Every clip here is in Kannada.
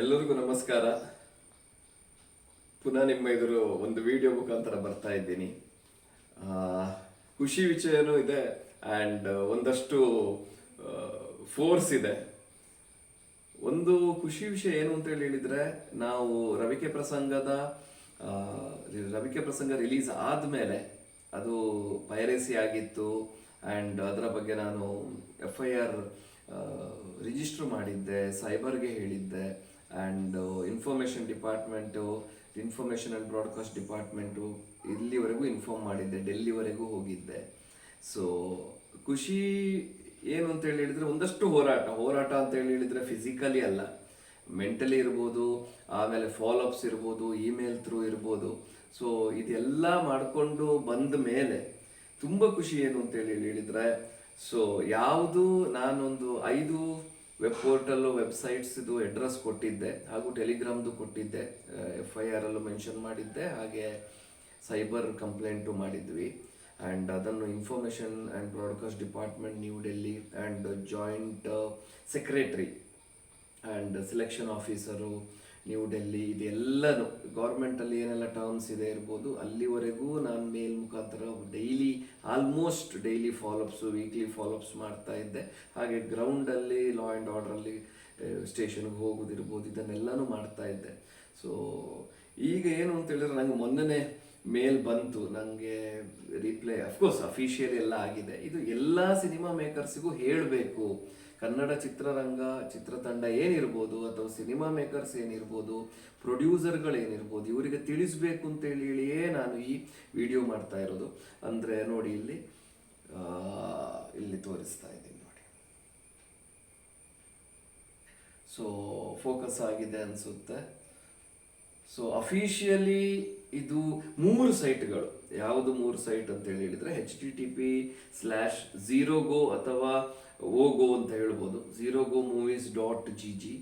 ಎಲ್ಲರಿಗೂ ನಮಸ್ಕಾರ. ಪುನಃ ನಿಮ್ಮ ಎದುರು ಒಂದು ವಿಡಿಯೋ ಮುಖಾಂತರ ಬರ್ತಾ ಇದ್ದೀನಿ. ಖುಷಿ ವಿಷಯನೂ ಇದೆ ಆ್ಯಂಡ್ ಒಂದಷ್ಟು ಫೋರ್ಸ್ ಇದೆ. ಒಂದು ಖುಷಿ ವಿಷಯ ಏನು ಅಂತ ಹೇಳಿದರೆ ಹೇಳಿದ್ರೆ, ನಾವು ರವಿಕೆ ಪ್ರಸಂಗದ ರವಿಕೆ ಪ್ರಸಂಗ ರಿಲೀಸ್ ಆದಮೇಲೆ ಅದು ಪೈರೇಸಿ ಆಗಿತ್ತು ಆ್ಯಂಡ್ ಅದರ ಬಗ್ಗೆ ನಾನು ಎಫ್ ಐ ಆರ್ ರಿಜಿಸ್ಟ್ರ್ ಮಾಡಿದ್ದೆ ಸೈಬರ್ಗೆ ಹೇಳಿದ್ದೆ. And information department information and broadcast department ಇಲ್ಲಿವರೆಗೂ ಇನ್ಫಾರ್ಮ್ ಮಾಡಿದ್ದೆ, ಡೆಲ್ಲಿವರೆಗೂ ಹೋಗಿದ್ದೆ. ಸೊ ಖುಷಿ ಏನು ಅಂತ ಹೇಳಿ ಹೇಳಿದ್ರೆ ಒಂದಷ್ಟು ಹೋರಾಟ ಹೋರಾಟ ಅಂತ ಹೇಳಿ ಹೇಳಿದ್ರೆ ಫಿಸಿಕಲಿ ಅಲ್ಲ. ಮೆಂಟಲಿ ಇರ್ಬೋದು, ಆಮೇಲೆ ಫಾಲೋಅಪ್ಸ್ ಇರ್ಬೋದು ಇಮೇಲ್ ಥ್ರೂ ಇರ್ಬೋದು. ಸೊ ಇದೆಲ್ಲ ಮಾಡಿಕೊಂಡು ಬಂದ ಮೇಲೆ ತುಂಬ ಖುಷಿ ಏನು ಅಂತೇಳಿ ಹೇಳಿದರೆ ಹೇಳಿದ್ರೆ ಸೊ ಯಾವುದು ನಾನೊಂದು ಐದು ವೆಬ್ ಪೋರ್ಟಲ್ಲು ವೆಬ್ಸೈಟ್ಸ್ದು ಅಡ್ರೆಸ್ ಕೊಟ್ಟಿದ್ದೆ. ಹಾಗೂ ಟೆಲಿಗ್ರಾಮ್ದು ಕೊಟ್ಟಿದ್ದೆ. ಎಫ್ ಐ ಆರ್ ಅಲ್ಲೂ ಮೆನ್ಷನ್ ಮಾಡಿದ್ದೆ. ಹಾಗೆ ಸೈಬರ್ ಕಂಪ್ಲೇಂಟು ಮಾಡಿದ್ವಿ. ಆ್ಯಂಡ್ ಅದನ್ನು information and broadcast department New Delhi and joint secretary and selection officer New Delhi ಇದೆಲ್ಲನೂ ಗೌರ್ಮೆಂಟಲ್ಲಿ ಏನೆಲ್ಲ ಟರ್ಮ್ಸ್ ಇದೆ ಇರ್ಬೋದು, ಅಲ್ಲಿವರೆಗೂ ನಾನು ಮೇಲ್ ಮುಖಾಂತರ daily almost daily follow ups weekly follow ups ಮಾಡ್ತಾ ಇದ್ದೆ. ಹಾಗೆ ಗ್ರೌಂಡಲ್ಲಿ ಲಾ ಆ್ಯಂಡ್ ಆರ್ಡ್ರಲ್ಲಿ ಸ್ಟೇಷನ್ಗೆ ಹೋಗೋದಿರ್ಬೋದು, ಇದನ್ನೆಲ್ಲನೂ ಮಾಡ್ತಾ ಇದ್ದೆ. ಸೊ ಈಗ ಏನು ಅಂತ ಹೇಳಿದ್ರೆ ನಂಗೆ ಮೊನ್ನೆನೇ ಮೇಲ್ ಬಂತು. ನನಗೆ ರಿಪ್ಲೈ ಅಫ್ಕೋರ್ಸ್ ಅಫಿಷಿಯಲ್ ಎಲ್ಲ ಆಗಿದೆ. ಇದು ಎಲ್ಲ ಸಿನಿಮಾ ಮೇಕರ್ಸಿಗೂ ಹೇಳಬೇಕು. ಕನ್ನಡ ಚಿತ್ರರಂಗ, ಚಿತ್ರತಂಡ ಏನಿರ್ಬೋದು ಅಥವಾ ಸಿನಿಮಾ ಮೇಕರ್ಸ್ ಏನಿರ್ಬೋದು ಪ್ರೊಡ್ಯೂಸರ್ಗಳೇನಿರ್ಬೋದು ಇವರಿಗೆ ತಿಳಿಸ್ಬೇಕು ಅಂತ ಹೇಳಿ ಹೇಳಿಯೇ ನಾನು ಈ ವಿಡಿಯೋ ಮಾಡ್ತಾ ಇರೋದು. ಅಂದರೆ ನೋಡಿ ಇಲ್ಲಿ ಇಲ್ಲಿ ತೋರಿಸ್ತಾ ಇದ್ದೀನಿ ನೋಡಿ. ಸೊ ಫೋಕಸ್ ಆಗಿದೆ ಅನಿಸುತ್ತೆ. ಸೊ ಅಫಿಷಿಯಲಿ ಇದು ಮೂರು ಸೈಟ್ಗಳು. ಯಾವುದು ಮೂರು ಸೈಟ್ ಅಂತ ಹೇಳಿ ಹೇಳಿದ್ರೆ H T T P slash zero go ಅಥವಾ ಓಗೋ ಅಂತ ಹೇಳ್ಬೋದು. Zero go movies dot G G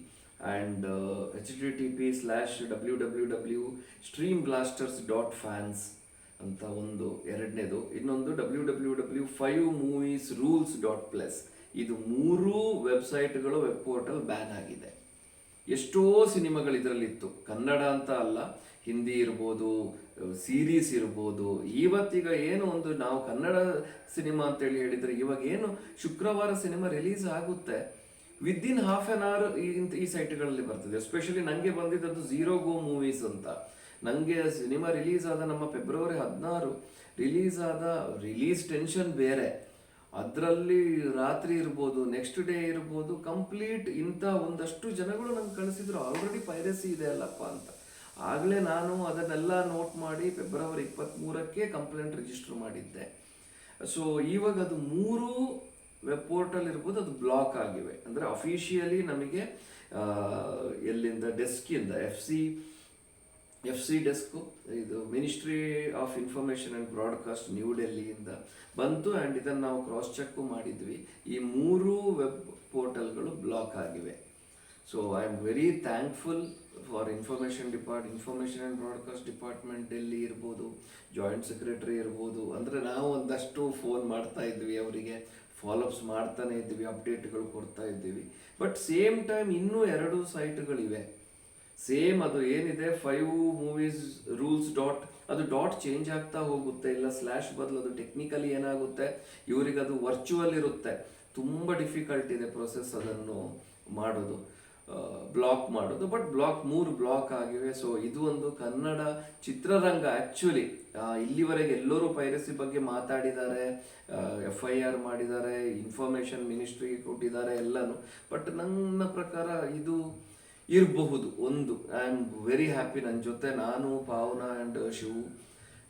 and H T T P slash W W W stream blasters dot fans ಅಂತ ಒಂದು ಎರಡನೇದು. ಇನ್ನೊಂದು W W W five movies rules dot plus ಇದು ಮೂರೂ ವೆಬ್ಸೈಟ್ಗಳು ವೆಬ್ ಪೋರ್ಟಲ್ ಬ್ಯಾನ್ ಆಗಿದೆ. ಎಷ್ಟೋ ಸಿನಿಮಾಗಳು ಇದರಲ್ಲಿತ್ತು ಕನ್ನಡ ಅಂತ ಅಲ್ಲ ಹಿಂದಿ ಇರ್ಬೋದು ಸೀರೀಸ್ ಇರ್ಬೋದು ಇವತ್ತೀಗ ಏನು ಒಂದು ನಾವು ಕನ್ನಡ ಸಿನಿಮಾ ಅಂತೇಳಿ ಹೇಳಿದರೆ ಇವಾಗ ಏನು ಶುಕ್ರವಾರ ಸಿನಿಮಾ ರಿಲೀಸ್ ಆಗುತ್ತೆ. ವಿದಿನ್ ಹಾಫ್ ಆನ್ ಅವರ್ ಈ ಸೈಟ್ಗಳಲ್ಲಿ ಬರ್ತದೆ. ಎಸ್ಪೆಷಲಿ ನನಗೆ ಬಂದಿದ್ದದ್ದು ಝೀರೋ ಗೋ ಮೂವೀಸ್ ಅಂತ. ನನಗೆ ಸಿನಿಮಾ ರಿಲೀಸ್ ಆದ ನಮ್ಮ ಫೆಬ್ರವರಿ ಹದಿನಾರು ರಿಲೀಸ್ ಆದ ರಿಲೀಸ್ ಟೆನ್ಷನ್ ಬೇರೆ. ಅದರಲ್ಲಿ ರಾತ್ರಿ ಇರ್ಬೋದು ನೆಕ್ಸ್ಟ್ ಡೇ ಇರ್ಬೋದು ಕಂಪ್ಲೀಟ್ ಇಂಥ ಒಂದಷ್ಟು ಜನಗಳು ನಂಗೆ ಕಳಿಸಿದ್ರು. ಆಲ್ರೆಡಿ ಪೈರಸಿ ಇದೆ ಅಲ್ಲಪ್ಪ ಅಂತ. ಆಗಲೇ ನಾನು ಅದನ್ನೆಲ್ಲ ನೋಟ್ ಮಾಡಿ ಫೆಬ್ರವರಿ ಇಪ್ಪತ್ತ್ಮೂರಕ್ಕೆ ಕಂಪ್ಲೇಂಟ್ ರಿಜಿಸ್ಟರ್ ಮಾಡಿದ್ದೆ. ಸೊ ಇವಾಗ ಅದು ಮೂರು ವೆಬ್ ಪೋರ್ಟಲ್ ಇರ್ಬೋದು, ಅದು ಬ್ಲಾಕ್ ಆಗಿವೆ. ಅಂದರೆ ಅಫಿಷಿಯಲಿ ನಮಗೆ ಎಲ್ಲಿಂದ ಡೆಸ್ಕಿಂದ F C F C desk ಇದು ministry of information and broadcast new ಡೆಲ್ಲಿಯಿಂದ ಬಂತು ಆ್ಯಂಡ್ ಇದನ್ನು ನಾವು ಕ್ರಾಸ್ ಚೆಕ್ಕು ಮಾಡಿದ್ವಿ. ಈ ಮೂರು ವೆಬ್ ಪೋರ್ಟಲ್ಗಳು ಬ್ಲಾಕ್ ಆಗಿವೆ. So I am very thankful for information depart information and broadcast department Delhi ಇರ್ಬೋದು ಜಾಯಿಂಟ್ ಸೆಕ್ರೆಟರಿ ಇರ್ಬೋದು. ಅಂದರೆ ನಾವು ಒಂದಷ್ಟು ಫೋನ್ ಮಾಡ್ತಾ ಇದ್ವಿ ಅವರಿಗೆ ಫಾಲೋಅಪ್ಸ್ ಮಾಡ್ತಾನೆ ಇದ್ವಿ ಅಪ್ಡೇಟ್ಗಳು ಕೊಡ್ತಾ ಇದ್ದೀವಿ ಬಟ್ ಸೇಮ್ ಟೈಮ್ ಇನ್ನೂ ಎರಡು ಸೈಟ್ಗಳಿವೆ ಸೇಮ್ ಅದು ಏನಿದೆ ಫೈವ್ ಮೂವೀಸ್ ರೂಲ್ಸ್ ಡಾಟ್ ಅದು ಡಾಟ್ ಚೇಂಜ್ ಆಗ್ತಾ ಹೋಗುತ್ತೆ. ಇಲ್ಲ ಸ್ಲ್ಯಾಶ್ ಬದಲು ಅದು ಟೆಕ್ನಿಕಲಿ ಏನಾಗುತ್ತೆ ಇವರಿಗೆ ಅದು ವರ್ಚುವಲ್ ಇರುತ್ತೆ. ತುಂಬ ಡಿಫಿಕಲ್ಟ್ ಇದೆ ಪ್ರೊಸೆಸ್ ಅದನ್ನು ಮಾಡೋದು. ಬ್ಲಾಕ್ ಮಾಡೋದು. ಬಟ್ ಬ್ಲಾಕ್ ಮೂರು ಬ್ಲಾಕ್ ಆಗಿವೆ. ಸೊ ಇದು ಒಂದು ಕನ್ನಡ ಚಿತ್ರರಂಗ ಆ್ಯಕ್ಚುಲಿ ಇಲ್ಲಿವರೆಗೆ ಎಲ್ಲರೂ ಪೈರಸಿ ಬಗ್ಗೆ ಮಾತಾಡಿದ್ದಾರೆ. ಎಫ್ ಐ ಆರ್ ಮಾಡಿದ್ದಾರೆ. ಇನ್ಫಾರ್ಮೇಷನ್ ಮಿನಿಸ್ಟ್ರಿಗೆ ಕೊಟ್ಟಿದ್ದಾರೆ ಎಲ್ಲನೂ. ಬಟ್ ನನ್ನ ಪ್ರಕಾರ ಇದು ಇರಬಹುದು ಒಂದು. ಐ ಆಮ್ ವೆರಿ ಹ್ಯಾಪಿ ನನ್ನ ಜೊತೆ ನಾನು ಪಾವನ ಆ್ಯಂಡ್ ಶಿವ,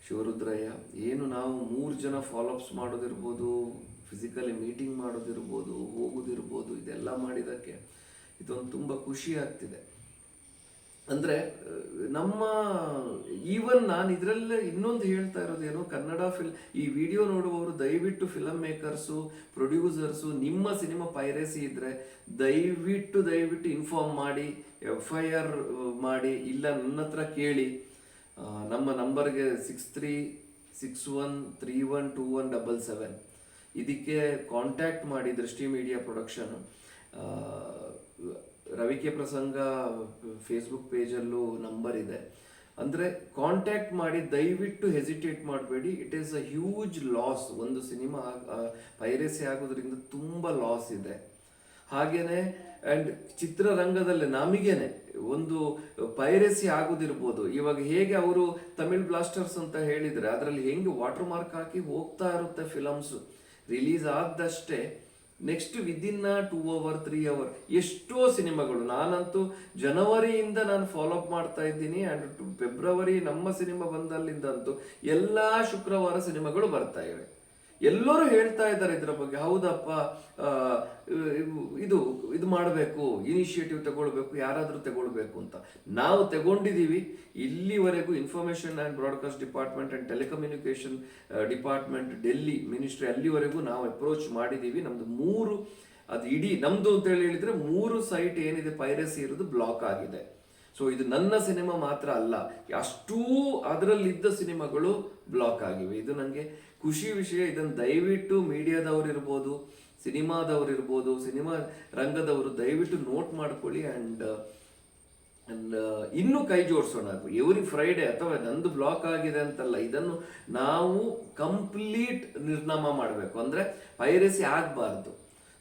ಶಿವರುದ್ರಯ್ಯ. ಏನು ನಾವು ಮೂರು ಜನ ಫಾಲೋಅಪ್ಸ್ ಮಾಡೋದಿರ್ಬೋದು ಫಿಸಿಕಲಿ ಮೀಟಿಂಗ್ ಮಾಡೋದಿರ್ಬೋದು, ಹೋಗೋದಿರ್ಬೋದು, ಇದೆಲ್ಲ ಮಾಡಿದ್ದಕ್ಕೆ. ಇದೊಂದು ತುಂಬ ಖುಷಿ ಆಗ್ತಿದೆ. ಅಂದರೆ ನಮ್ಮ, ಈವನ್ ನಾನು ಇದರಲ್ಲೇ ಇನ್ನೊಂದು ಹೇಳ್ತಾ ಇರೋದೇನು, ಕನ್ನಡ ಫಿಲ್ ಈ ವಿಡಿಯೋ ನೋಡುವವರು ದಯವಿಟ್ಟು ಫಿಲಮ್ ಮೇಕರ್ಸು ಪ್ರೊಡ್ಯೂಸರ್ಸು ನಿಮ್ಮ ಸಿನಿಮಾ ಪೈರಸಿ ಇದ್ದರೆ ದಯವಿಟ್ಟು ದಯವಿಟ್ಟು ಇನ್ಫಾರ್ಮ್ ಮಾಡಿ ಎಫ್ ಐ ಆರ್ ಮಾಡಿ, ಇಲ್ಲ ನನ್ನ ಹತ್ರ ಕೇಳಿ. ನಮ್ಮ ನಂಬರ್ಗೆ six three six one three one two one double seven ಇದಕ್ಕೆ ಕಾಂಟ್ಯಾಕ್ಟ್ ಮಾಡಿ, ದೃಷ್ಟಿ ಮೀಡಿಯಾ ಪ್ರೊಡಕ್ಷನ್ ರವಿಕೆ ಪ್ರಸಂಗ ಫೇಸ್ಬುಕ್ ಪೇಜಲ್ಲೂ ನಂಬರ್ ಇದೆ. ಅಂದರೆ ಕಾಂಟ್ಯಾಕ್ಟ್ ಮಾಡಿ ದಯವಿಟ್ಟು ಹೆಸಿಟೇಟ್ ಮಾಡಬೇಡಿ. It is a huge loss ಒಂದು ಸಿನಿಮಾ ಪೈರಸಿ ಆಗೋದ್ರಿಂದ ತುಂಬ ಲಾಸ್ ಇದೆ. ಹಾಗೇನೆ ಆ್ಯಂಡ್ ಚಿತ್ರರಂಗದಲ್ಲಿ ನಮಗೇನೆ ಒಂದು ಪೈರಸಿ ಆಗೋದಿರ್ಬೋದು. ಇವಾಗ ಹೇಗೆ ಅವರು ತಮಿಳ್ ಬ್ಲಾಸ್ಟರ್ಸ್ ಅಂತ ಹೇಳಿದರೆ, ಅದರಲ್ಲಿ ಹೆಂಗೆ ವಾಟರ್ ಮಾರ್ಕ್ ಹಾಕಿ ಹೋಗ್ತಾ ಇರುತ್ತೆ films release ಆದಷ್ಟೇ next within two hour three hour ಎಷ್ಟೋ ಸಿನಿಮಾಗಳು. ನಾನಂತೂ ಜನವರಿಯಿಂದ ನಾನು ಫಾಲೋ ಅಪ್ ಮಾಡ್ತಾ ಇದ್ದೀನಿ ಅಂಡ್ ಫೆಬ್ರವರಿ ನಮ್ಮ ಸಿನಿಮಾ ಬಂದಲ್ಲಿಂದಂತೂ ಎಲ್ಲಾ ಶುಕ್ರವಾರ ಸಿನಿಮಾಗಳು ಬರ್ತಾ ಇವೆ. ಎಲ್ಲರೂ ಹೇಳ್ತಾ ಇದ್ದಾರೆ ಇದರ ಬಗ್ಗೆ. ಹೌದಪ್ಪ ಇದು ಇದು ಮಾಡಬೇಕು ಇನಿಷಿಯೇಟಿವ್ ತಗೊಳ್ಬೇಕು, ಯಾರಾದರೂ ತಗೊಳ್ಬೇಕು ಅಂತ. ನಾವು ತಗೊಂಡಿದ್ದೀವಿ. ಇಲ್ಲಿವರೆಗೂ information and broadcast department and telecommunication department Delhi ministry ಅಲ್ಲಿವರೆಗೂ ನಾವು ಅಪ್ರೋಚ್ ಮಾಡಿದ್ದೀವಿ. ನಮ್ಮದು ಮೂರು, ಅದು ಇಡೀ ನಮ್ಮದು ಅಂತ ಹೇಳಿದರೆ ಹೇಳಿದ್ರೆ ಮೂರು ಸೈಟ್ ಏನಿದೆ ಪೈರಸಿ ಇರೋದು ಬ್ಲಾಕ್ ಆಗಿದೆ. ಸೊ ಇದು ನನ್ನ ಸಿನಿಮಾ ಮಾತ್ರ ಅಲ್ಲ, ಅಷ್ಟೂ ಅದರಲ್ಲಿದ್ದ ಸಿನಿಮಾಗಳು ಬ್ಲಾಕ್ ಆಗಿವೆ. ಇದು ನನಗೆ ಖುಷಿ ವಿಷಯ. ಇದನ್ನು ದಯವಿಟ್ಟು ಮೀಡಿಯಾದವ್ರು ಇರ್ಬೋದು, ಸಿನಿಮಾದವ್ರು ಇರ್ಬೋದು, ಸಿನಿಮಾ ರಂಗದವರು ದಯವಿಟ್ಟು ನೋಟ್ ಮಾಡ್ಕೊಳ್ಳಿ ಆ್ಯಂಡ್ ಇನ್ನೂ ಕೈ ಜೋಡಿಸೋಣ ಎವ್ರಿ ಫ್ರೈಡೆ ಅಥವಾ ನಂದು ಬ್ಲಾಕ್ ಆಗಿದೆ ಅಂತಲ್ಲ, ಇದನ್ನು ನಾವು ಕಂಪ್ಲೀಟ್ ನಿರ್ನಾಮ ಮಾಡಬೇಕು. ಅಂದರೆ ಪೈರಸಿ ಆಗಬಾರ್ದು.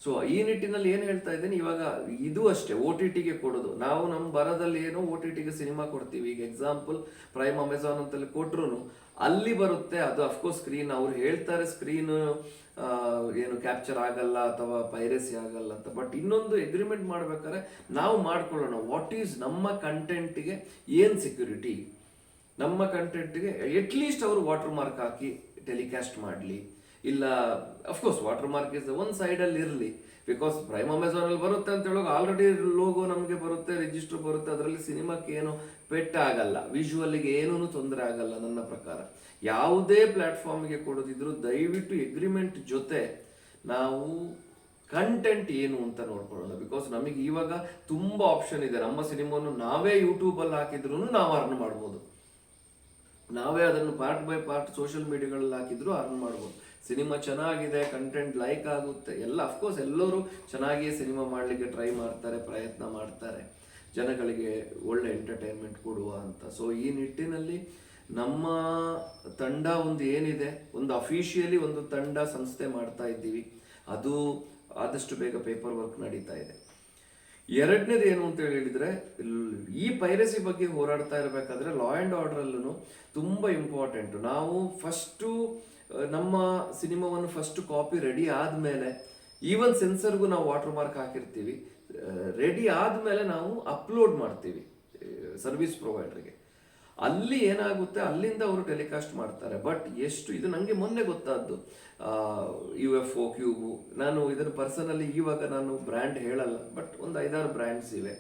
ಸೊ ಈ ನಿಟ್ಟಿನಲ್ಲಿ ಏನು ಹೇಳ್ತಾ ಇದ್ದೀನಿ? ಇವಾಗ ಇದು ಅಷ್ಟೇ ಓ ಟಿ ಟಿಗೆ ಕೊಡೋದು. ನಾವು ನಮ್ಮ ಬರದಲ್ಲಿ ಏನು ಓ ಟಿ ಟಿಗೆ ಸಿನಿಮಾ ಕೊಡ್ತೀವಿ. ಈಗ ಎಕ್ಸಾಂಪಲ್ ಪ್ರೈಮ್ ಅಮೆಝಾನ್ ಅಂತಲ್ಲಿ ಕೊಟ್ರು ಅಲ್ಲಿ ಬರುತ್ತೆ. ಅದು ಅಫ್ಕೋರ್ಸ್ ಸ್ಕ್ರೀನ್ ಅವ್ರು ಹೇಳ್ತಾರೆ ಸ್ಕ್ರೀನ್ ಏನು ಕ್ಯಾಪ್ಚರ್ ಆಗಲ್ಲ ಅಥವಾ ಪೈರಸಿ ಆಗಲ್ಲ ಅಂತ. ಬಟ್ ಇನ್ನೊಂದು ಎಗ್ರಿಮೆಂಟ್ ಮಾಡ್ಬೇಕಾದ್ರೆ ನಾವು ಮಾಡ್ಕೊಳ್ಳೋಣ. ವಾಟ್ ಈಸ್ ನಮ್ಮ ಕಂಟೆಂಟ್ಗೆ ಏನು ಸೆಕ್ಯೂರಿಟಿ ನಮ್ಮ ಕಂಟೆಂಟ್ಗೆ ಅಟ್ಲೀಸ್ಟ್ ಅವರು ವಾಟರ್ ಮಾರ್ಕ್ ಹಾಕಿ ಟೆಲಿಕಾಸ್ಟ್ ಮಾಡಲಿ. ಇಲ್ಲ ಅಫ್ಕೋರ್ಸ್ ವಾಟರ್ ಮಾರ್ಕ್ ಇಸ್ ಒಂದು ಸೈಡಲ್ಲಿ ಇರಲಿ. ಬಿಕಾಸ್ ಪ್ರೈಮ್ ಅಮೆಝಾನಲ್ಲಿ ಬರುತ್ತೆ ಅಂತ ಹೇಳುವಾಗ ಆಲ್ರೆಡಿ ಲೋಗೋ ನಮಗೆ ಬರುತ್ತೆ ರಿಜಿಸ್ಟರ್ ಬರುತ್ತೆ, ಅದರಲ್ಲಿ ಸಿನಿಮಾಕ್ಕೆ ಏನು ಪೆಟ್ಟ ಆಗಲ್ಲ. ಏನೂ ತೊಂದರೆ ಆಗಲ್ಲ ನನ್ನ ಪ್ರಕಾರ. ಯಾವುದೇ ಪ್ಲ್ಯಾಟ್ಫಾರ್ಮ್ಗೆ ಕೊಡೋದಿದ್ರು ದಯವಿಟ್ಟು ಎಗ್ರಿಮೆಂಟ್ ಜೊತೆ ನಾವು ಕಂಟೆಂಟ್ ಏನು ಅಂತ ನೋಡ್ಕೊಳ್ಳೋಣ. ಬಿಕಾಸ್ ನಮಗೆ ಇವಾಗ ತುಂಬ ಆಪ್ಷನ್ ಇದೆ. ನಮ್ಮ ಸಿನಿಮಾವನ್ನು ನಾವೇ ಯೂಟ್ಯೂಬಲ್ಲಿ ಹಾಕಿದ್ರು ನಾವು ಅರ್ನ್ ಮಾಡ್ಬೋದು. ನಾವೇ ಅದನ್ನು ಪಾರ್ಟ್ ಬೈ ಪಾರ್ಟ್ ಸೋಷಿಯಲ್ ಮೀಡಿಯಾಗಳಲ್ಲಿ ಹಾಕಿದ್ರು ಅರ್ನ್ ಮಾಡ್ಬೋದು. ಸಿನಿಮಾ ಚೆನ್ನಾಗಿದೆ ಕಂಟೆಂಟ್ ಲೈಕ್ ಆಗುತ್ತೆ. ಎಲ್ಲ ಅಫ್ಕೋರ್ಸ್ ಎಲ್ಲರೂ ಚೆನ್ನಾಗಿಯೇ ಸಿನಿಮಾ ಮಾಡಲಿಕ್ಕೆ ಟ್ರೈ ಮಾಡ್ತಾರೆ, ಪ್ರಯತ್ನ ಮಾಡ್ತಾರೆ. ಜನಗಳಿಗೆ ಒಳ್ಳೆ ಎಂಟರ್ಟೈನ್ಮೆಂಟ್ ಕೊಡುವ ಅಂತ. ಸೊ ಈ ನಿಟ್ಟಿನಲ್ಲಿ ನಮ್ಮ ತಂಡ ಒಂದು ಏನಿದೆ, ಒಂದು ಅಫಿಷಿಯಲಿ ಒಂದು ತಂಡ ಸಂಸ್ಥೆ ಮಾಡ್ತಾ ಇದ್ದೀವಿ. ಅದು ಆದಷ್ಟು ಬೇಗ ಪೇಪರ್ ವರ್ಕ್ ನಡೀತಾ ಇದೆ. ಎರಡನೇದು ಏನು ಅಂತ ಹೇಳಿದ್ರೆ, ಈ ಪೈರಸಿ ಬಗ್ಗೆ ಹೋರಾಡ್ತಾ ಇರಬೇಕಾದ್ರೆ ಲಾ ಆ್ಯಂಡ್ ಆರ್ಡ್ರಲ್ಲೂ ತುಂಬ ಇಂಪಾರ್ಟೆಂಟ್ ನಾವು ಫಸ್ಟು ನಮ್ಮ ಸಿನಿಮಾವನ್ನು ಫಸ್ಟ್ ಕಾಪಿ ರೆಡಿ ಆದಮೇಲೆ ಈವನ್ ಸೆನ್ಸರ್ಗೂ ನಾವು ವಾಟರ್ ಮಾರ್ಕ್ ಹಾಕಿರ್ತೀವಿ. ರೆಡಿ ಆದಮೇಲೆ ನಾವು ಅಪ್ಲೋಡ್ ಮಾಡ್ತೀವಿ ಸರ್ವಿಸ್ ಪ್ರೊವೈಡರ್ಗೆ ಅಲ್ಲಿ ಏನಾಗುತ್ತೆ, ಅಲ್ಲಿಂದ ಅವರು ಟೆಲಿಕಾಸ್ಟ್ ಮಾಡ್ತಾರೆ. ಬಟ್ ಎಷ್ಟು, ಇದು ನನಗೆ ಮೊನ್ನೆ ಗೊತ್ತಾದ್ದು. ಯು ಎಫ್ ಒ ಕ್ಯೂಬು ನಾನು ಇದನ್ನು ಪರ್ಸನಲಿ ಇವಾಗ ನಾನು ಬ್ರ್ಯಾಂಡ್ ಹೇಳಲ್ಲ ಬಟ್ ಒಂದು ಐದಾರು ಬ್ರ್ಯಾಂಡ್ಸ್ ಇವೆ.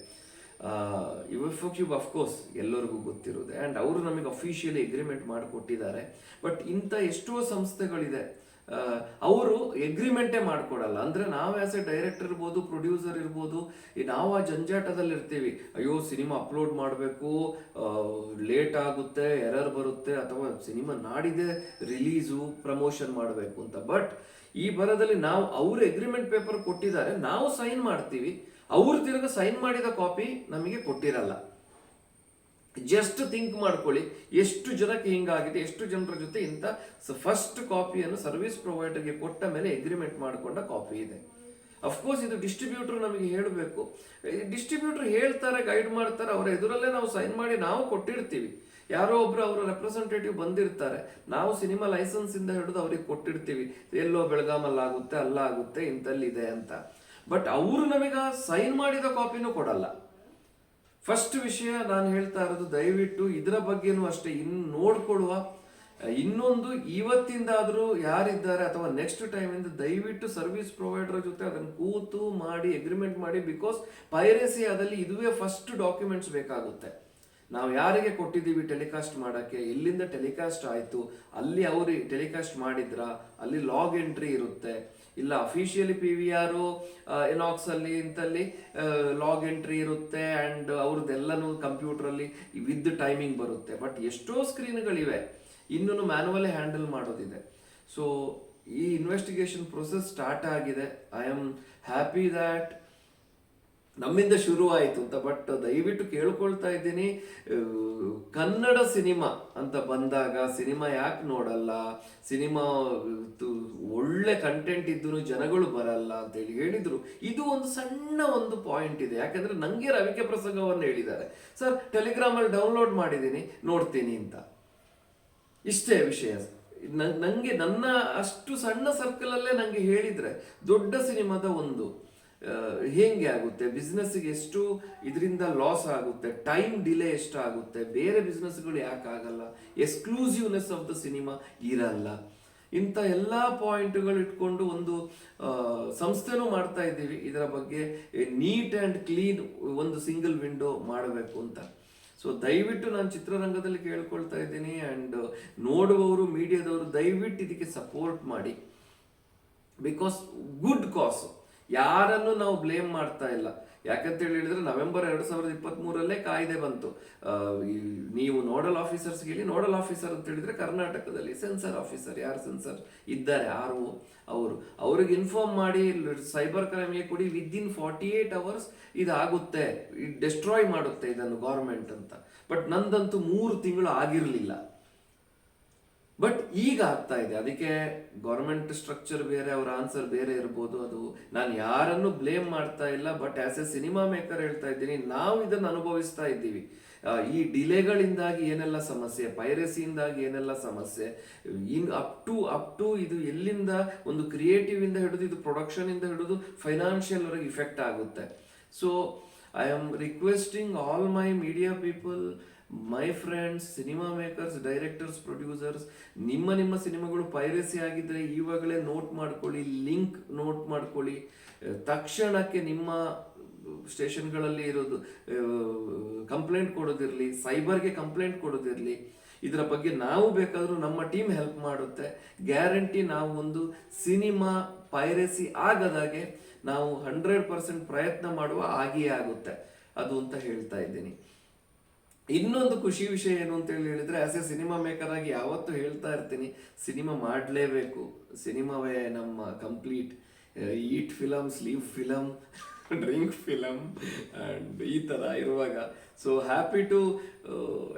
U F O cube of course ಎಲ್ಲರಿಗೂ ಗೊತ್ತಿರೋದೆ. ಆ್ಯಂಡ್ ಅವರು ನಮಗೆ ಅಫಿಷಿಯಲಿ ಎಗ್ರಿಮೆಂಟ್ ಮಾಡಿಕೊಟ್ಟಿದ್ದಾರೆ. ಬಟ್ ಇಂಥ ಎಷ್ಟೋ ಸಂಸ್ಥೆಗಳಿದೆ ಅವರು ಎಗ್ರಿಮೆಂಟೇ ಮಾಡಿಕೊಡಲ್ಲ. ಅಂದರೆ ನಾವು ಆ್ಯಸ್ ಎ ಡೈರೆಕ್ಟರ್ ಇರ್ಬೋದು ಪ್ರೊಡ್ಯೂಸರ್ ಇರ್ಬೋದು ನಾವು ಆ ಜಂಜಾಟದಲ್ಲಿ ಇರ್ತೀವಿ ಅಯ್ಯೋ ಸಿನಿಮಾ ಅಪ್ಲೋಡ್ ಮಾಡಬೇಕು ಲೇಟ್ ಆಗುತ್ತೆ ಎರರ್ ಬರುತ್ತೆ, ಅಥವಾ ಸಿನಿಮಾ ನಾಡಿದೆ ರಿಲೀಸು ಪ್ರಮೋಷನ್ ಮಾಡಬೇಕು ಅಂತ. ಬಟ್ ಈ ಬರದಲ್ಲಿ ನಾವು ಅವರು ಎಗ್ರಿಮೆಂಟ್ ಪೇಪರ್ ಕೊಟ್ಟಿದ್ದಾರೆ, ನಾವು ಸೈನ್ ಮಾಡ್ತೀವಿ. ಅವ್ರು ತಿರ್ಗ ಸೈನ್ ಮಾಡಿದ ಕಾಪಿ ನಮಗೆ ಕೊಟ್ಟಿರಲ್ಲ. ಜಸ್ಟ್ ಥಿಂಕ್ ಮಾಡ್ಕೊಳ್ಳಿ, ಎಷ್ಟು ಜನಕ್ಕೆ ಹಿಂಗಾಗಿದೆ, ಎಷ್ಟು ಜನರ ಜೊತೆ ಇಂಥ ಫಸ್ಟ್ ಕಾಪಿಯನ್ನು ಸರ್ವಿಸ್ ಪ್ರೊವೈಡರ್ಗೆ ಕೊಟ್ಟ ಮೇಲೆ ಎಗ್ರಿಮೆಂಟ್ ಮಾಡಿಕೊಂಡ ಕಾಪಿ ಇದೆ. ಅಫ್ಕೋರ್ಸ್ ಇದು ಡಿಸ್ಟ್ರಿಬ್ಯೂಟರ್ ನಮಗೆ ಹೇಳಬೇಕು. ಡಿಸ್ಟ್ರಿಬ್ಯೂಟರ್ ಹೇಳ್ತಾರೆ ಗೈಡ್ ಮಾಡ್ತಾರೆ, ಅವರ ಎದುರಲ್ಲೇ ನಾವು ಸೈನ್ ಮಾಡಿ ನಾವು ಕೊಟ್ಟಿರ್ತೀವಿ. ಯಾರೋ ಒಬ್ರು ಅವರ ರೆಪ್ರೆಸೆಂಟೇಟಿವ್ ಬಂದಿರ್ತಾರೆ. ನಾವು ಸಿನಿಮಾ ಲೈಸೆನ್ಸ್ ಇಂದ ಹಿಡಿದು ಅವ್ರಿಗೆ ಕೊಟ್ಟಿರ್ತೀವಿ. ಎಲ್ಲೋ ಬೆಳಗಾಮಲ್ಲಿ ಆಗುತ್ತೆ ಅಲ್ಲ ಆಗುತ್ತೆ ಇಂತಲ್ಲಿದೆ ಅಂತ. ಬಟ್ ಅವರು ನಮಗೆ ಸೈನ್ ಮಾಡಿದ ಕಾಪಿನೂ ಕೊಡಲ್ಲ. ಫಸ್ಟ್ ವಿಷಯ ನಾನು ಹೇಳ್ತಾ ಇರೋದು ದಯವಿಟ್ಟು ಇದರ ಬಗ್ಗೆನೂ ಅಷ್ಟೇ, ಇನ್ನು ನೋಡ್ಕೊಳ್ಳುವ ಇನ್ನೊಂದು ಇವತ್ತಿಂದಾದರೂ ಯಾರಿದ್ದಾರೆ ಅಥವಾ ನೆಕ್ಸ್ಟ್ ಟೈಮಿಂದ ದಯವಿಟ್ಟು ಸರ್ವಿಸ್ ಪ್ರೊವೈಡರ್ ಜೊತೆ ಅದನ್ನು ಕೂತು ಮಾಡಿ ಅಗ್ರಿಮೆಂಟ್ ಮಾಡಿ ಬಿಕಾಸ್ ಪೈರಸಿ ಅದಲ್ಲಿ ಇದುವೇ ಫಸ್ಟ್ ಡಾಕ್ಯುಮೆಂಟ್ಸ್ ಬೇಕಾಗುತ್ತೆ. ನಾವು ಯಾರಿಗೆ ಕೊಟ್ಟಿದ್ದೀವಿ ಟೆಲಿಕಾಸ್ಟ್ ಮಾಡೋಕ್ಕೆ? ಎಲ್ಲಿಂದ ಟೆಲಿಕಾಸ್ಟ್ ಆಯಿತು? ಅಲ್ಲಿ ಅವರು ಟೆಲಿಕಾಸ್ಟ್ ಮಾಡಿದ್ರ? ಅಲ್ಲಿ ಲಾಗ್ ಎಂಟ್ರಿ ಇರುತ್ತೆ. ಇಲ್ಲ ಅಫಿಷಿಯಲಿ ಪಿ ವಿ ಆರು ಎನಾಕ್ಸಲ್ಲಿ ಇಂಥಲ್ಲಿ ಲಾಗ್ ಎಂಟ್ರಿ ಇರುತ್ತೆ ಆ್ಯಂಡ್ ಅವ್ರದ್ದೆಲ್ಲನೂ ಕಂಪ್ಯೂಟ್ರಲ್ಲಿ ವಿದ್ ಟೈಮಿಂಗ್ ಬರುತ್ತೆ. ಬಟ್ ಎಷ್ಟೋ ಸ್ಕ್ರೀನ್ಗಳಿವೆ ಇನ್ನೂ ಮ್ಯಾನುವಲಿ ಹ್ಯಾಂಡಲ್ ಮಾಡೋದಿದೆ. ಸೊ ಈ ಇನ್ವೆಸ್ಟಿಗೇಷನ್ ಪ್ರೊಸೆಸ್ ಸ್ಟಾರ್ಟ್ ಆಗಿದೆ. ಐ ಆಮ್ ಹ್ಯಾಪಿ ದ್ಯಾಟ್ ನಮ್ಮಿಂದ ಶುರುವಾಯಿತು ಅಂತ ಬಟ್ ದಯವಿಟ್ಟು ಕೇಳ್ಕೊಳ್ತಾ ಇದ್ದೀನಿ. ಕನ್ನಡ ಸಿನಿಮಾ ಅಂತ ಬಂದಾಗ ಸಿನಿಮಾ ಯಾಕೆ ನೋಡಲ್ಲ? ಸಿನಿಮಾ ಒಳ್ಳೆ ಕಂಟೆಂಟ್ ಇದ್ದು ಜನಗಳು ಬರಲ್ಲ ಅಂತೇಳಿ ಹೇಳಿದ್ರು. ಇದು ಒಂದು ಸಣ್ಣ ಒಂದು ಪಾಯಿಂಟ್ ಇದೆ. ಯಾಕಂದ್ರೆ ನಂಗೆ ರವಿಕೆ ಪ್ರಸಂಗವನ್ನು ಹೇಳಿದ್ದಾರೆ. ಸರ್ ಟೆಲಿಗ್ರಾಮಲ್ಲಿ ಡೌನ್ಲೋಡ್ ಮಾಡಿದ್ದೀನಿ, ನೋಡ್ತೀನಿ ಅಂತ. ಇಷ್ಟೇ ವಿಷಯ. ನನಗೆ ನಂಗೆ ನನ್ನ ಅಷ್ಟು ಸಣ್ಣ ಸರ್ಕಲಲ್ಲೇ ನನಗೆ ಹೇಳಿದರೆ ದೊಡ್ಡ ಸಿನಿಮಾದ ಒಂದು. ಹೇಗೆ ಆಗುತ್ತೆ? ಬಿಸ್ನೆಸ್ಗೆ ಎಷ್ಟು ಇದರಿಂದ ಲಾಸ್ ಆಗುತ್ತೆ? ಟೈಮ್ ಡಿಲೇ ಎಷ್ಟು ಆಗುತ್ತೆ ಬೇರೆ ಬಿಸ್ನೆಸ್ಗಳು ಯಾಕೆ ಆಗಲ್ಲ? ಎಕ್ಸ್ಕ್ಲೂಸಿವ್ನೆಸ್ ಆಫ್ ದ ಸಿನಿಮಾ ಇರಲ್ಲ. ಇಂಥ ಎಲ್ಲ ಪಾಯಿಂಟ್ಗಳು ಇಟ್ಕೊಂಡು ಒಂದು ಸಂಸ್ಥೆನೂ ಮಾಡ್ತಾ ಇದ್ದೀವಿ. ಇದರ ಬಗ್ಗೆ ನೀಟ್ ಆ್ಯಂಡ್ ಕ್ಲೀನ್ ಒಂದು ಸಿಂಗಲ್ ವಿಂಡೋ ಮಾಡಬೇಕು ಅಂತ. ಸೊ ದಯವಿಟ್ಟು ನಾನು ಚಿತ್ರರಂಗದಲ್ಲಿ ಕೇಳ್ಕೊಳ್ತಾ ಇದ್ದೀನಿ ಆ್ಯಂಡ್ ನೋಡುವವರು, ಮೀಡಿಯಾದವರು ದಯವಿಟ್ಟು ಇದಕ್ಕೆ ಸಪೋರ್ಟ್ ಮಾಡಿ. ಬಿಕಾಸ್ ಗುಡ್ ಕಾಸ್ ಯಾರನ್ನು ನಾವು ಬ್ಲೇಮ್ ಮಾಡ್ತಾ ಇಲ್ಲ. ಯಾಕಂತ ಹೇಳಿದ್ರೆ ನವೆಂಬರ್ ಎರಡು ಸಾವಿರದ ಇಪ್ಪತ್ತ್ ಮೂರಲ್ಲೇ ಕಾಯ್ದೆ ಬಂತು. ನೀವು ನೋಡಲ್ ಆಫೀಸರ್ಸ್ ಹೇಳಿ, ನೋಡಲ್ ಆಫೀಸರ್ ಅಂತ ಹೇಳಿದ್ರೆ ಕರ್ನಾಟಕದಲ್ಲಿ ಸೆನ್ಸರ್ ಆಫೀಸರ್ ಯಾರು ಸೆನ್ಸರ್? ಇದ್ದಾರೆ, ಯಾರು? ಅವರು. ಅವ್ರಿಗೆ ಇನ್ಫಾರ್ಮ್ ಮಾಡಿ, ಸೈಬರ್ ಕ್ರೈಮ್ಗೆ ಕೊಡಿ ವಿದಿನ್ ಫಾರ್ಟಿ ಏಟ್ ಅವರ್ಸ್ ಇದಾಗುತ್ತೆ ಡೆಸ್ಟ್ರಾಯ್ ಮಾಡುತ್ತೆ ಇದನ್ನು ಗೌರ್ಮೆಂಟ್ ಅಂತ. ಬಟ್ ನಂದಂತೂ ಮೂರು ತಿಂಗಳು ಆಗಿರಲಿಲ್ಲ. ಬಟ್ ಈಗ ಆಗ್ತಾ ಇದೆ. ಅದಕ್ಕೆ ಗೌರ್ಮೆಂಟ್ ಸ್ಟ್ರಕ್ಚರ್ ಬೇರೆ, ಅವರ ಆನ್ಸರ್ ಬೇರೆ ಇರ್ಬೋದು. ಅದು ನಾನು ಯಾರನ್ನು ಬ್ಲೇಮ್ ಮಾಡ್ತಾ ಇಲ್ಲ but as a cinema maker ಹೇಳ್ತಾ ಇದ್ದೀನಿ, ನಾವು ಇದನ್ನು ಅನುಭವಿಸ್ತಾ ಇದ್ದೀವಿ. ಈ ಡಿಲೇಗಳಿಂದಾಗಿ ಏನೆಲ್ಲ ಸಮಸ್ಯೆ ಪೈರಸಿಯಿಂದಾಗಿ ಏನೆಲ್ಲ ಸಮಸ್ಯೆ, in up to up to ಇದು ಎಲ್ಲಿಂದ ಒಂದು ಕ್ರಿಯೇಟಿವ್ ಇಂದ ಹಿಡಿದು, ಇದು ಪ್ರೊಡಕ್ಷನ್ ಇಂದ ಹಿಡಿದು ಫೈನಾನ್ಷಿಯಲ್ ವರೆಗೆ ಇಫೆಕ್ಟ್ ಆಗುತ್ತೆ. So I am requesting all my media people my friends cinema makers directors producers ನಿಮ್ಮ ನಿಮ್ಮ ಸಿನಿಮಾಗಳು ಪೈರಸಿ ಆಗಿದ್ರೆ ಇವಾಗಲೇ ನೋಟ್ ಮಾಡ್ಕೊಳ್ಳಿ ಲಿಂಕ್ ನೋಟ್ ಮಾಡ್ಕೊಳ್ಳಿ. ತಕ್ಷಣಕ್ಕೆ ನಿಮ್ಮ ಸ್ಟೇಷನ್ಗಳಲ್ಲಿ ಇರೋದು ಕಂಪ್ಲೇಂಟ್ ಕೊಡೋದಿರಲಿ ಸೈಬರ್ಗೆ ಕಂಪ್ಲೇಂಟ್ ಕೊಡೋದಿರಲಿ, ಇದರ ಬಗ್ಗೆ ನಾವು ಬೇಕಾದರೂ ನಮ್ಮ ಟೀಮ್ ಹೆಲ್ಪ್ ಮಾಡುತ್ತೆ. ಗ್ಯಾರಂಟಿ ನಾವು ಒಂದು ಸಿನಿಮಾ ಪೈರಸಿ ಆಗದಾಗೆ ನಾವು ಹಂಡ್ರೆಡ್ ಪರ್ಸೆಂಟ್ ಪ್ರಯತ್ನ ಮಾಡುವ ಆಗಿಯೇ ಆಗುತ್ತೆ. ಅದು ಅಂತ ಹೇಳ್ತಾ ಇದ್ದೀನಿ. ಇನ್ನೊಂದು ಖುಷಿ ವಿಷಯ ಏನು ಅಂತ ಹೇಳಿ ಹೇಳಿದ್ರೆ ಆಸ್ ಎ ಸಿನಿಮಾ ಮೇಕರ್ ಆಗಿ ಯಾವತ್ತೂ ಹೇಳ್ತಾ ಇರ್ತೀನಿ ಸಿನಿಮಾ ಮಾಡಲೇಬೇಕು. ಸಿನಿಮಾವೇ ನಮ್ಮ complete eat film sleep film drink film and ಈ ತರ ಇರುವಾಗ. ಸೊ ಹ್ಯಾಪಿ ಟು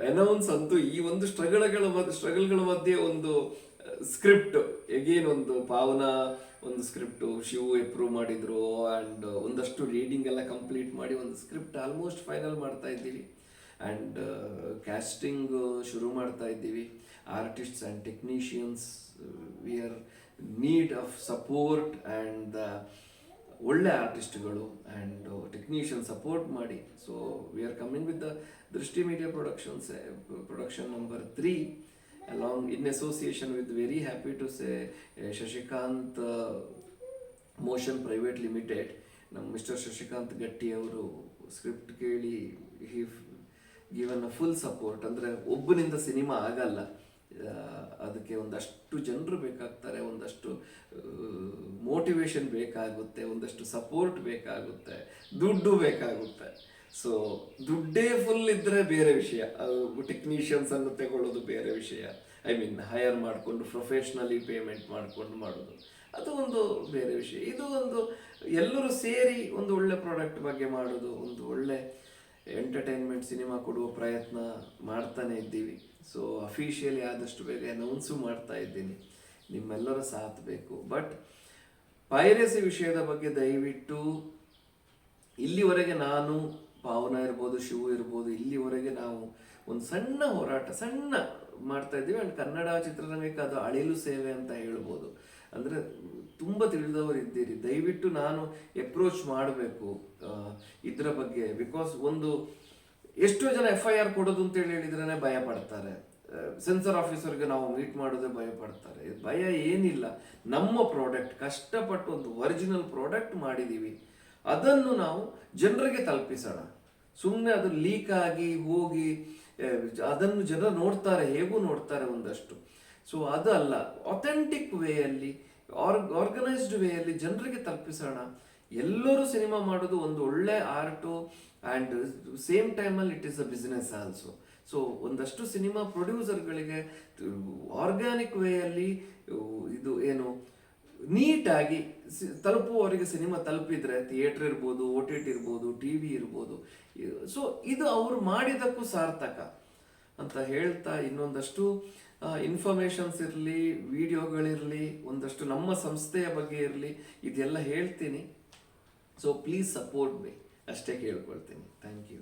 ಅನೌನ್ಸ್ ಅಂತೂ ಈ ಒಂದು ಸ್ಟ್ರಗಲ್ಗಳ ಸ್ಟ್ರಗಲ್ಗಳ ಮಧ್ಯೆ ಒಂದು ಸ್ಕ್ರಿಪ್ಟ್ ಎಗೇನ್ ಒಂದು ಪಾವನ ಒಂದು ಸ್ಕ್ರಿಪ್ಟ್ ಶಿವು ಎಪ್ರೂವ್ ಮಾಡಿದ್ರು ಅಂಡ್ ಒಂದಷ್ಟು ರೀಡಿಂಗ್ ಎಲ್ಲ ಕಂಪ್ಲೀಟ್ ಮಾಡಿ ಒಂದು ಸ್ಕ್ರಿಪ್ಟ್ ಆಲ್ಮೋಸ್ಟ್ ಫೈನಲ್ ಮಾಡ್ತಾ ಇದ್ದೀವಿ. ಆ್ಯಂಡ್ ಕ್ಯಾಸ್ಟಿಂಗ್ ಶುರು ಮಾಡ್ತಾ ಇದ್ದೀವಿ. Artists and technicians we are need of support and the ಒಳ್ಳೆ ಆರ್ಟಿಸ್ಟ್ಗಳು ಆ್ಯಂಡ್ ಟೆಕ್ನಿಷಿಯನ್ ಸಪೋರ್ಟ್ ಮಾಡಿ. So we are coming with the Drishti media productions production number three along in association with very happy to say Shashikant uh, motion private limited ನಮ್ಮ ಮಿಸ್ಟರ್ ಶಶಿಕಾಂತ್ ಗಟ್ಟಿ ಅವರು ಸ್ಕ್ರಿಪ್ಟ್ ಕೇಳಿ ಹಿ ಗಿವನ್ ಫುಲ್ ಸಪೋರ್ಟ್ ಅಂದರೆ ಒಬ್ಬನಿಂದ ಸಿನಿಮಾ ಆಗಲ್ಲ. ಅದಕ್ಕೆ ಒಂದಷ್ಟು ಜನರು ಬೇಕಾಗ್ತಾರೆ, ಒಂದಷ್ಟು ಮೋಟಿವೇಶನ್ ಬೇಕಾಗುತ್ತೆ, ಒಂದಷ್ಟು ಸಪೋರ್ಟ್ ಬೇಕಾಗುತ್ತೆ, ದುಡ್ಡು ಬೇಕಾಗುತ್ತೆ. ಸೊ ದುಡ್ಡೇ ಫುಲ್ ಇದ್ದರೆ ಬೇರೆ ವಿಷಯ. ಟೆಕ್ನಿಷಿಯನ್ಸ್ ಅನ್ನು ತಗೊಳ್ಳೋದು ಬೇರೆ ವಿಷಯ. ಐ ಮೀನ್ ಹೈಯರ್ ಮಾಡಿಕೊಂಡು ಪ್ರೊಫೆಷ್ನಲಿ ಪೇಮೆಂಟ್ ಮಾಡಿಕೊಂಡು ಮಾಡೋದು. ಅದು ಒಂದು ಬೇರೆ ವಿಷಯ. ಇದು ಒಂದು, ಎಲ್ಲರೂ ಸೇರಿ ಒಂದು ಒಳ್ಳೆ ಪ್ರಾಡಕ್ಟ್ ಬಗ್ಗೆ ಮಾಡೋದು, ಒಂದು ಒಳ್ಳೆ ಎಂಟರ್ಟೈನ್ಮೆಂಟ್ ಸಿನಿಮಾ ಕೊಡುವ ಪ್ರಯತ್ನ ಮಾಡ್ತಾನೆ ಇದ್ದೀವಿ. ಸೊ ಅಫಿಷಿಯಲಿ ಆದಷ್ಟು ಬೇಗ ಅನೌನ್ಸು ಮಾಡ್ತಾ ಇದ್ದೀನಿ. ನಿಮ್ಮೆಲ್ಲರ ಸಾಥ್ ಬೇಕು. ಬಟ್ ಪೈರಸಿ ವಿಷಯದ ಬಗ್ಗೆ ದಯವಿಟ್ಟು ಇಲ್ಲಿವರೆಗೆ ನಾನು ಪಾವನ ಇರ್ಬೋದು, ಶಿವು ಇರ್ಬೋದು, ಇಲ್ಲಿವರೆಗೆ ನಾವು ಒಂದು ಸಣ್ಣ ಹೋರಾಟ, ಸಣ್ಣ ಮಾಡ್ತಾ ಇದ್ದೀವಿ. ಆ್ಯಂಡ್ ಕನ್ನಡ ಚಿತ್ರರಂಗಕ್ಕೆ ಅದು ಅಳಿಲು ಸೇವೆ ಅಂತ ಹೇಳ್ಬೋದು. ಅಂದರೆ ತುಂಬ ತಿಳಿದವರಿದ್ದೀರಿ. ದಯವಿಟ್ಟು ನಾನು ಅಪ್ರೋಚ್ ಮಾಡಬೇಕು ಇದರ ಬಗ್ಗೆ. ಬಿಕಾಸ್ ಒಂದು, ಎಷ್ಟೋ ಜನ ಎಫ್ ಐ ಆರ್ ಕೊಡೋದು ಅಂತೇಳಿ ಹೇಳಿದ್ರೇ ಭಯ ಪಡ್ತಾರೆ. ಸೆನ್ಸರ್ ಆಫೀಸರ್ಗೆ ನಾವು ಮೀಟ್ ಮಾಡೋದೇ ಭಯ ಪಡ್ತಾರೆ. ಭಯ ಏನಿಲ್ಲ. ನಮ್ಮ ಪ್ರಾಡಕ್ಟ್ ಕಷ್ಟಪಟ್ಟು ಒಂದು ಒರಿಜಿನಲ್ ಪ್ರಾಡಕ್ಟ್ ಮಾಡಿದ್ದೀವಿ ಅದನ್ನು ನಾವು ಜನರಿಗೆ ತಲುಪಿಸೋಣ. ಸುಮ್ಮನೆ ಅದು ಲೀಕ್ ಆಗಿ ಹೋಗಿ ಅದನ್ನು ಜನ ನೋಡ್ತಾರೆ, ಹೇಗೂ ನೋಡ್ತಾರೆ ಒಂದಷ್ಟು. ಸೊ ಅದಲ್ಲ. ಅಥೆಂಟಿಕ್ ವೇಯಲ್ಲಿ ಆರ್ ಆರ್ಗನೈಸ್ಡ್ ವೇಯಲ್ಲಿ ಜನರಿಗೆ ತಲುಪಿಸೋಣ. ಎಲ್ಲರೂ ಸಿನಿಮಾ ಮಾಡೋದು ಒಂದು ಒಳ್ಳೆ ಆರ್ಟು ಆ್ಯಂಡ್ ಸೇಮ್ ಟೈಮಲ್ಲಿ it is a business also so ಒಂದಷ್ಟು ಸಿನಿಮಾ ಪ್ರೊಡ್ಯೂಸರ್ಗಳಿಗೆ ಆರ್ಗ್ಯಾನಿಕ್ ವೇಯಲ್ಲಿ ಇದು ಏನು, ನೀಟಾಗಿ ತಲುಪುವವರಿಗೆ ಸಿನಿಮಾ ತಲುಪಿದ್ರೆ ಥಿಯೇಟರ್ ಇರ್ಬೋದು ಓ ಟಿ ಟಿ ಇರ್ಬೋದು ಟಿ ವಿ ಇರ್ಬೋದು. ಸೊ ಇದು ಅವರು ಮಾಡಿದಕ್ಕೂ ಸಾರ್ಥಕ. ಅಂತ ಹೇಳ್ತಾ ಇನ್ನೊಂದಷ್ಟು ಇನ್ಫಾರ್ಮೇಶನ್ಸ್ ಇರಲಿ ವಿಡಿಯೋಗಳಿರಲಿ ಒಂದಷ್ಟು ನಮ್ಮ ಸಂಸ್ಥೆಯ ಬಗ್ಗೆ ಇರಲಿ, ಇದೆಲ್ಲ ಹೇಳ್ತೀನಿ. ಸೊ ಪ್ಲೀಸ್ ಸಪೋರ್ಟ್ ಮೀ ಅಷ್ಟೇ ಕೇಳ್ಕೊಳ್ತೀನಿ. Thank you